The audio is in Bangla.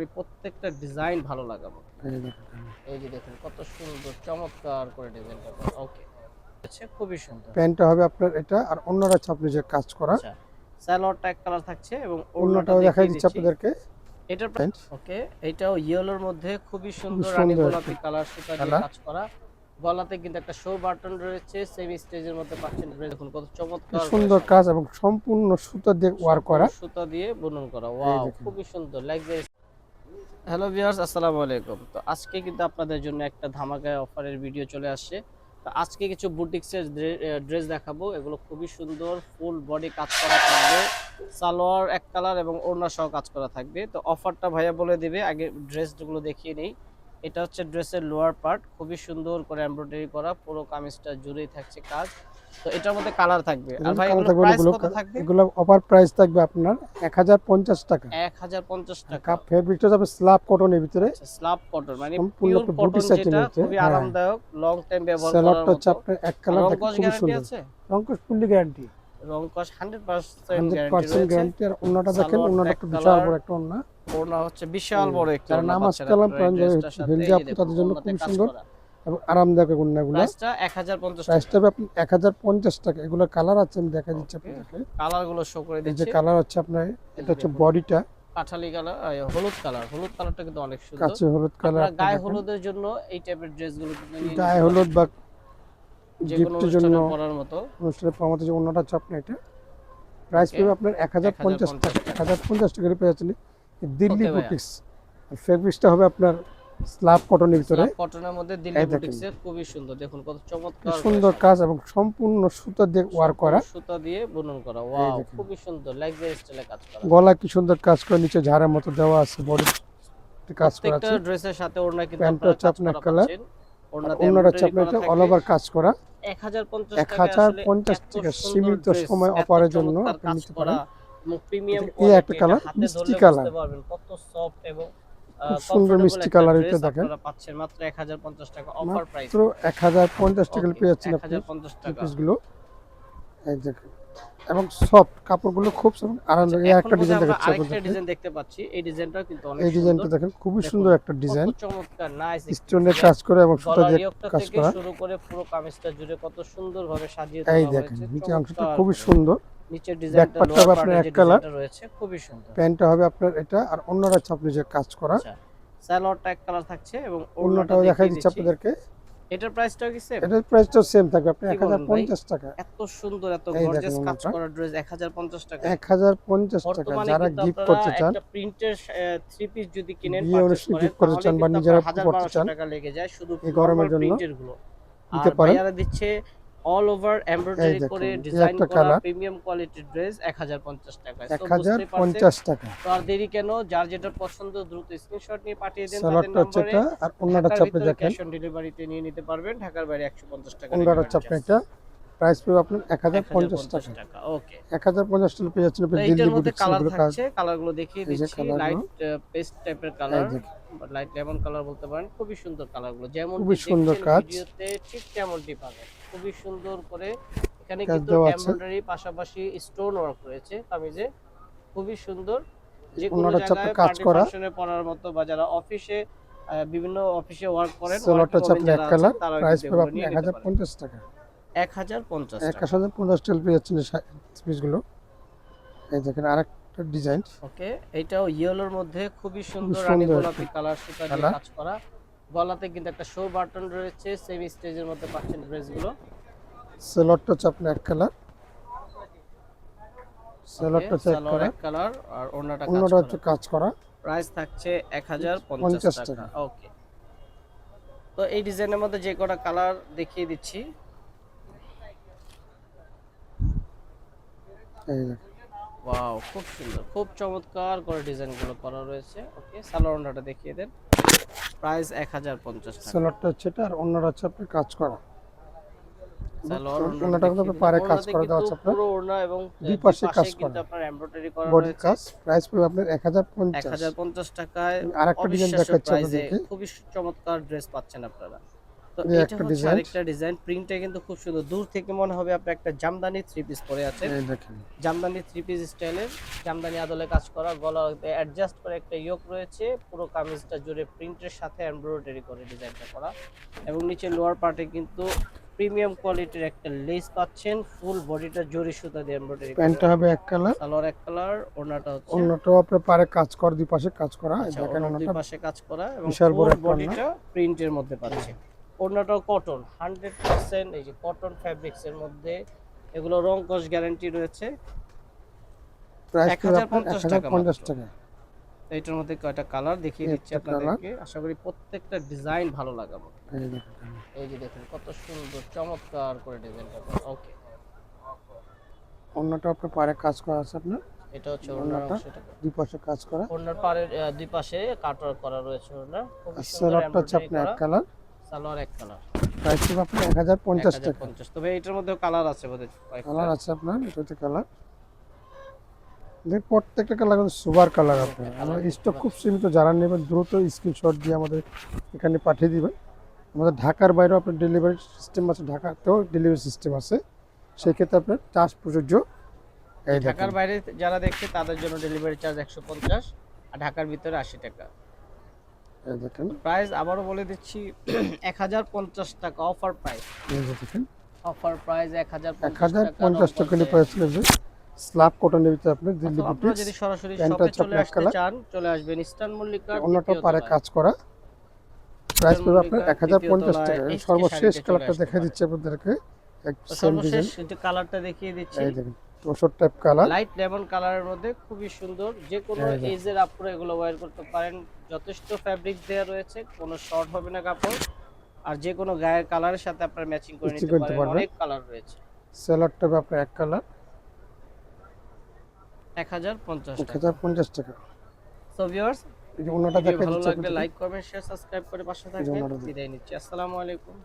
করি প্রত্যেকটা ডিজাইন ভালো লাগাবো। এই যে দেখুন। কত সুন্দর চমৎকার করে ডিজাইনটা ওকে আচ্ছা খুবই সুন্দর। প্যান্টটা হবে আপনার এটা আর যে কাজ করা। আচ্ছা স্যালোয়ারটা এক কালার থাকছে এবং অন্যটাও দেখাই দিচ্ছি আপনাদেরকে। এটার প্যান্ট ওকে এটাও ইয়েলোর মধ্যে খুবই সুন্দর সুন্দর রানী গোলাপি কালার সুতা দিয়ে কাজ করা। গলাতে কিন্তু একটা শো বাটন রয়েছে সেমি স্টেজের মধ্যে পাচ্ছেন। দেখুন কত চমৎকার সুন্দর কাজ এবং সম্পূর্ণ সুতো দিয়ে ওয়ার করা। সুতা দিয়ে বুনন করা। ওয়াও খুবই সুন্দর লাইক হ্যালো ভিউয়ার্স, আসসালামু আলাইকুম। তো আজকে কিন্তু আপনাদের জন্য একটা ধামাকা অফারের ভিডিও চলে আসছে। তো আজকে কিছু বুটিক্সের ড্রেস দেখাবো। এগুলো খুবই সুন্দর, ফুল বডি কাজ করা থাকবে। সালোয়ার এক কালার এবং ওড়না সহ কাজ করা থাকবে। তো অফারটা ভাইয়া বলে দিবে, আগে ড্রেসগুলো দেখিয়ে নেই। এটা হচ্ছে ড্রেসের লোয়ার পার্ট। খুবই সুন্দর করে এমব্রয়ডারি করা, পুরো কামিজটা জুড়েই থাকছে কাজ। তো এটার মধ্যে কালার থাকবে। আর ভাই এগুলো প্রাইস কত থাকবে? এগুলো অফার প্রাইস থাকবে আপনার এক হাজার পঞ্চাশ টাকা। এক হাজার পঞ্চাশ টাকা। ফেব্রিকটা যাবে স্ল্যাব কটনের ভিতরে। স্লাব কটন মানে পিওর কটন booty set এর যেটা খুবই। আরামদায়ক লং টাইম ব্যবহার করার স্যালাডটা হচ্ছে এক কালার রং দেখে কস খুবই গ্যারান্টি সুন্দর। আছে? ফুললি গ্যারান্টি রং 100% গ্যারান্টি গ্যারান্টি আর অন্যটা দেখেন সালোয়ারটা একটু বিশাল বড় একটা হচ্ছে বিশাল বড়। হেলদি আপু তাদের জন্য কাজ সুন্দর। এবং আরামদায়ক প্রাইসটা 1050 প্রাইসটা আপনি টাকা। এগুলো কালার আছে আমি দেখা দিচ্ছি Okay. আপনাদেরকে। কালারগুলো শো করে এই যে কালার হচ্ছে আপনার এটা হচ্ছে বডিটা কাঠালি কালার হলুদ কালার হলুদ কালারটা কিন্তু অনেক সুন্দর। কাঁচে হলুদ কালার গায়ে হলুদের জন্য এই টাইপের ড্রেসগুলো কিন্তু গায়ে হলুদ বা যে কোনো গিফটের জন্য পরার মতো। অনুষ্ঠানে যে এটা। প্রাইস. আপনার এক হাজার পঞ্চাশ 1050 টাকা। এক হাজার পঞ্চাশ। টাকা পেয়ে যাচ্ছেন। দিল্লি। বুটিক্স ফেব্রিক্সটা হবে আপনার স্ল্যাব কটনের ভিতরে। কটনের মধ্যে দিল্লি। খুবই সুন্দর। দেখুন কত চমৎকার সুন্দর কাজ। এবং সম্পূর্ণ সুতো দিয়ে ওয়ার করা। সুতা দিয়ে বুনন করা। ওয়াও খুবই সুন্দর। লাইক স্টাইলে কাজ করা। গলা কি সুন্দর কাজ করে নিচে ঝাড়ের মতো দেওয়া আছে বডি কাজ করা প্রত্যেকটা আছে। ড্রেসের সাথে ওড়না কিন্তু প্যান্টটা আপনার embroidery এটা করা অল ওভার কাজ করা। 1050 এক টাকায় হাজার পঞ্চাশ এত টাকা সীমিত সময় এত অফারের জন্য আপনি কাজ নিতে করা পারেন এবং প্রিমিয়াম একটা colour, মিষ্টি। পারবেন কত সফট এবং সুন্দর মিষ্টি colour এটা দেখেন। আপনারা পাচ্ছেন। মাত্র 1050 টাকা অফার প্রাইস মাত্র টাকা পেয়ে যাচ্ছেন আপনি 1050 টাকা। পিসগুলো এই দেখুন। এবং সফট কাপড়গুলো খুব আরামদায়ক এই একটা ডিজাইন দেখাচ্ছি আপনাদেরকে ডিজাইন দেখতে পাচ্ছি। এই ডিজাইনটা কিন্তু অনেক এই ডিজাইনটা সুন্দর দেখেন খুবই সুন্দর একটা ডিজাইন চমৎকার নাইস স্টোনের কাজ করে এবং সুতা দিয়ে কাজ করা। শুরু করে পুরো কামিজটা জুড়ে কত সুন্দরভাবে সাজিয়ে এই দেখেন নিচে অংশটা খুবই সুন্দর। নিচের ডিজাইনটা লোয়ার পার্টে এক যে ডিজাইনটা রয়েছে খুবই সুন্দর। প্যান্টটা হবে আপনার এটা আর হচ্ছে আপনি যে কাজ করা। আচ্ছা সালোয়ারটা এক কালার থাকছে এবং অন্যটাও দেখাই দিচ্ছি আপনাদেরকে। এটার প্রাইসটাও কি সেম এটার প্রাইসটাও সেম থাকবে আপনি কি এক হাজার বলেন ভাই? পঞ্চাশ টাকা। এত সুন্দর এত গর্জিয়াস কাজ করা ড্রেস 1050 টাকা। এক হাজার পঞ্চাশ টাকা যারা গিফট করতে চান। একটা প্রিন্টের থ্রি পিস যদি কিনেন পারচেজ করেন gift করতে চান বা নিজেরা আপনার করতে 1000 চান, টাকা লেগে যায় শুধু এই গরমের জন্য প্রিন্টেরগুলো। আর। দিচ্ছে অল ওভার এমব্রয়ডারি করে ডিজাইন করা প্রিমিয়াম কোয়ালিটির ড্রেস 1050 টাকায় এক So হাজার বুঝতেই পারছেন, পঞ্চাশ টাকা। তো আর দেরি কেন? যার যেটা পছন্দ দ্রুত স্ক্রিনশট নিয়ে পাঠিয়ে দেন তাদের নম্বরে। আর হচ্ছে আপনি দেখেন। ক্যাশ অন ডেলিভারিতে নিয়ে নিতে পারবেন। ঢাকার বাইরে 150 টাকা হচ্ছে আপনি এটা। প্রাইস পড়বে আপনার এক হাজার পঞ্চাশ টাকা। টাকা ওকে এক হাজার পঞ্চাশ টাকা পেয়ে যাচ্ছেন আপনি দিল্লি মধ্যে কালার থাকছে কালারগুলো দেখিয়ে দিচ্ছি লাইট পেস্ট টাইপের কালার। লাইট লেমন কালার বলতে পারেন খুবই সুন্দর কালারগুলো যেমন খুবই সুন্দর কাজ। ভিডিওতে ঠিক তেমনটি পাবেন। খুবই সুন্দর করে এখানে কিন্তু এমব্রয়ডারি পাশাপাশি স্টোন ওয়ার্ক রয়েছে কামিজে। খুবই সুন্দর। যে কোনো জায়গায় কাজ করা। মতো বা যারা অফিসে বিভিন্ন অফিসে ওয়ার্ক করেন হচ্ছে আপনি এক কালার প্রাইস পড়বে আপনি এক হাজার এক পঞ্চাশ টাকা। হাজার পঞ্চাশ এক হাজার পঞ্চাশ টাকা পেয়ে যাচ্ছেন এই দেখেন আরেকটা ডিজাইন। ওকে এটাও ইয়েলোর মধ্যে খুবই সুন্দর রানী গোলাপি কালার সুতা দিয়ে কাজ করা। গলাতে কিন্তু একটা শো বাটন রয়েছে সেমি স্টেজের মধ্যে পাচ্ছেন ড্রেসগুলো স্যালাডটা হচ্ছে আপনার এক কালার হচ্ছে এক কালার আর ওড়নাটা কাজ করা। কাজ করা। প্রাইস থাকছে 1050 পঞ্চাশ টাকা। ওকে। তো এই ডিজাইনের মধ্যে যে কটা কালার দেখিয়ে দিচ্ছি। এই দেখেন ওয়াও খুব সুন্দর। খুব চমৎকার করে ডিজাইনগুলো করা রয়েছে। ওকে সালোয়ার ওড়নাটা দেখিয়ে দেন। প্রাইস 1050 টাকা। স্যালাডটা হচ্ছে এটা আর অন্যটা হচ্ছে আপনার কাজ করা। এক হাজার পঞ্চাশ। খুবই চমৎকার ড্রেস পাচ্ছেন আপনারা। তো এটা হচ্ছে আরেকটা ডিজাইন প্রিন্টটা কিন্তু খুব সুন্দর। দূর থেকে মনে হবে আপনি একটা জামদানি থ্রি পিস পরে আছেন। জামদানি থ্রি পিস স্টাইলের জামদানি আদলে কাজ করা গলা অ্যাডজাস্ট করে একটা ইয়োক রয়েছে। পুরো কামিজটা জুড়ে প্রিন্টের সাথে এমব্রয়ডারি করে ডিজাইনটা করা। এবং নিচে লোয়ার পার্টে কিন্তু প্রিমিয়াম কোয়ালিটির একটা লেস পাচ্ছেন। ফুল বডিটা জরি সুতা দিয়ে এমব্রয়ডারি প্যান্টটা হবে এক কালার সালোয়ার এক কালার ওড়নাটা হচ্ছে অন্যটাও আপনার পারে কাজ করা দুই পাশে কাজ করা। আচ্ছা, দেখেন ওড়নার দুই পাশে কাজ করা এবং বিশাল বড় বডিটা প্রিন্টের মধ্যে পাচ্ছে। ওড়নাটাও কটন হান্ড্রেড পার্সেন্ট এই যে কটন ফ্যাব্রিক্স এর মধ্যে এগুলো রং কস গ্যারান্টি রয়েছে। প্রাইস পড়বে আপনার 1050 এক হাজার পঞ্চাশ মাত্র। টাকা। তো মধ্যে কয়টা কালার দেখিয়ে দিচ্ছি আপনাদেরকে। আশা করি প্রত্যেকটা ডিজাইন ভালো লাগাবো। এই যে দেখুন কত সুন্দর চমৎকার করে ডিজাইনটা ওকে অন্যটা আপনার পারে কাজ করা আছে আপনার? এটা হচ্ছে? দুই পাশে কাজ করা। ওড়নার পাড়ের আহ, দুই পাশে কাটওয়ার্ক করা রয়েছে আর হচ্ছে আপনার এক কালার সালোয়ার এক কালার। প্রাইস পড়বে আপনার এক হাজার পঞ্চাশ টাকা। 1050 তবে এটার মধ্যে কালার আছে বোধহয় কালার আছে আপনার এটা হচ্ছে কালার। দেখ প্রত্যেকটা কালার কিন্তু সুপার কালার আপনার। আমরা স্টক খুব সীমিত যারা নেবেন দ্রুত স্ক্রিনশট দিয়ে আমাদের এখানে পাঠিয়ে দিবেন। আমাদের ঢাকার বাইরেও আপনার ডেলিভারি সিস্টেম আছে ঢাকাতেও ডেলিভারি সিস্টেম আছে। সেক্ষেত্রে আপনার চার্জ প্রযোজ্য। ঢাকার বাইরে যারা দেখছে তাদের জন্য ডেলিভারি চার্জ একশো পঞ্চাশ আর ঢাকার ভিতরে আশি টাকা। দেখেন। প্রাইস আবারও বলে দিচ্ছি এক হাজার পঞ্চাশ টাকা অফার প্রাইস দেখেন। অফার প্রাইস এক হাজার এক হাজার পঞ্চাশ টাকা প্রাইস স্ল্যাব ভিতরে আপনি দিল্লি আপনারা যদি সরাসরি শপে চলে আসতে চান চলে আসবেন ইস্টার্ন মল্লিকা অন্যটা পারে কাজ করা। প্রাইস পড়বে আপনার এক হাজার পঞ্চাশ টাকা। দ্বিতীয় তলায় সর্বশেষ কালারটা দেখা। দিচ্ছে আপনাদেরকে। সর্বশেষ যে কালারটা দেখিয়ে দিচ্ছি। এই দেখেন। তোষর টাইপ কালার লাইট লেমন কালারের মধ্যে খুবই সুন্দর। যে কোনো এজের আপুরা এগুলো ওয়্যার করতে পারেন। যথেষ্ট ফ্যাব্রিক দেওয়া রয়েছে কোনো শর্ট হবে না কাপড়। আর যে কোনো গায়ের কালারের সাথে আপনার ম্যাচিং করে নিতে পারেন। অনেক কালার রয়েছে। সেলারটা হবে আপনার এক কালার এক হাজার পঞ্চাশ এক টাকা হাজার পঞ্চাশ টাকা। সো ভিউয়ার্স এই যে ভিডিও ভালো লাগলে লাইক কমেন্ট শেয়ার সাবস্ক্রাইব করে পাশে থাকবেন। বিদায় নিচ্ছি। আসসালামু আলাইকুম।